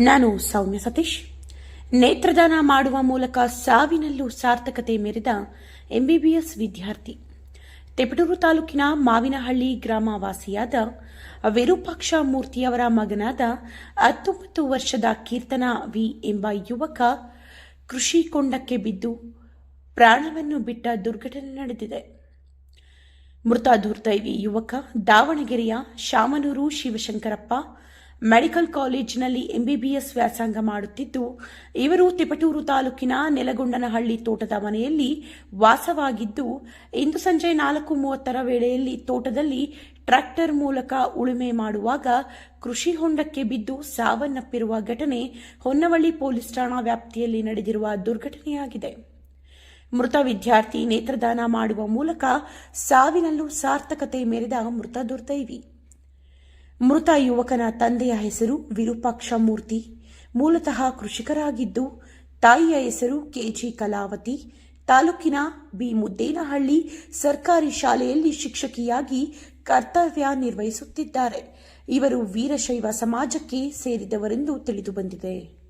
ನಾನು ಸೌಮ್ಯ ಸತೀಶ್. ನೇತ್ರದಾನ ಮಾಡುವ ಮೂಲಕ ಸಾವಿನಲ್ಲೂ ಸಾರ್ಥಕತೆ ಮೆರೆದ ಎಂಬಿಬಿಎಸ್ ವಿದ್ಯಾರ್ಥಿ. ತೆಪಟೂರು ತಾಲೂಕಿನ ಮಾವಿನಹಳ್ಳಿ ಗ್ರಾಮ ವಾಸಿಯಾದ ವಿರೂಪಾಕ್ಷ ಮೂರ್ತಿಯವರ ಮಗನಾದ ಹತ್ತೊಂಬತ್ತು ವರ್ಷದ ಕೀರ್ತನ ವಿ ಎಂಬ ಯುವಕ ಕೃಷಿ ಕೊಂಡಕ್ಕೆ ಬಿದ್ದು ಪ್ರಾಣವನ್ನು ಬಿಟ್ಟ ದುರ್ಘಟನೆ ನಡೆದಿದೆ. ಮೃತ ದುರ್ದೈವಿ ಯುವಕ ದಾವಣಗೆರೆಯ ಶಾಮನೂರು ಶಿವಶಂಕರಪ್ಪ ಮೆಡಿಕಲ್ ಕಾಲೇಜಿನಲ್ಲಿ ಎಂಬಿಬಿಎಸ್ ವ್ಯಾಸಂಗ ಮಾಡುತ್ತಿದ್ದು, ಇವರು ತಿಪಟೂರು ತಾಲೂಕಿನ ನೆಲಗೊಂಡನಹಳ್ಳಿ ತೋಟದ ಮನೆಯಲ್ಲಿ ವಾಸವಾಗಿದ್ದು, ಇಂದು ಸಂಜೆ ನಾಲ್ಕು ಮೂವತ್ತರ ವೇಳೆಯಲ್ಲಿ ತೋಟದಲ್ಲಿ ಟ್ರ್ಯಾಕ್ಟರ್ ಮೂಲಕ ಉಳುಮೆ ಮಾಡುವಾಗ ಕೃಷಿ ಹೊಂಡಕ್ಕೆ ಬಿದ್ದು ಸಾವನ್ನಪ್ಪಿರುವ ಘಟನೆ ಹೊನ್ನವಳ್ಳಿ ಪೊಲೀಸ್ ಠಾಣಾ ವ್ಯಾಪ್ತಿಯಲ್ಲಿ ನಡೆದಿರುವ ದುರ್ಘಟನೆಯಾಗಿದೆ. ಮೃತ ವಿದ್ಯಾರ್ಥಿ ನೇತ್ರದಾನ ಮಾಡುವ ಮೂಲಕ ಸಾವಿನಲ್ಲೂ ಸಾರ್ಥಕತೆ ಮೆರೆದ ಮೃತ ದುರ್ದೈವಿ. ಮೃತ ಯುವಕನ ತಂದೆಯ ಹೆಸರು ವಿರೂಪಾಕ್ಷ ಮೂರ್ತಿ ಮೂಲತಃ ಕೃಷಿಕರಾಗಿದ್ದು, ತಾಯಿಯ ಹೆಸರು ಕೆಜಿ ಕಲಾವತಿ. ತಾಲೂಕಿನ ಬಿ. ಮುದ್ದೇನಹಳ್ಳಿ ಸರ್ಕಾರಿ ಶಾಲೆಯಲ್ಲಿ ಶಿಕ್ಷಕಿಯಾಗಿ ಕರ್ತವ್ಯ ನಿರ್ವಹಿಸುತ್ತಿದ್ದಾರೆ. ಇವರು ವೀರಶೈವ ಸಮಾಜಕ್ಕೆ ಸೇರಿದವರೆಂದು ತಿಳಿದುಬಂದಿದೆ.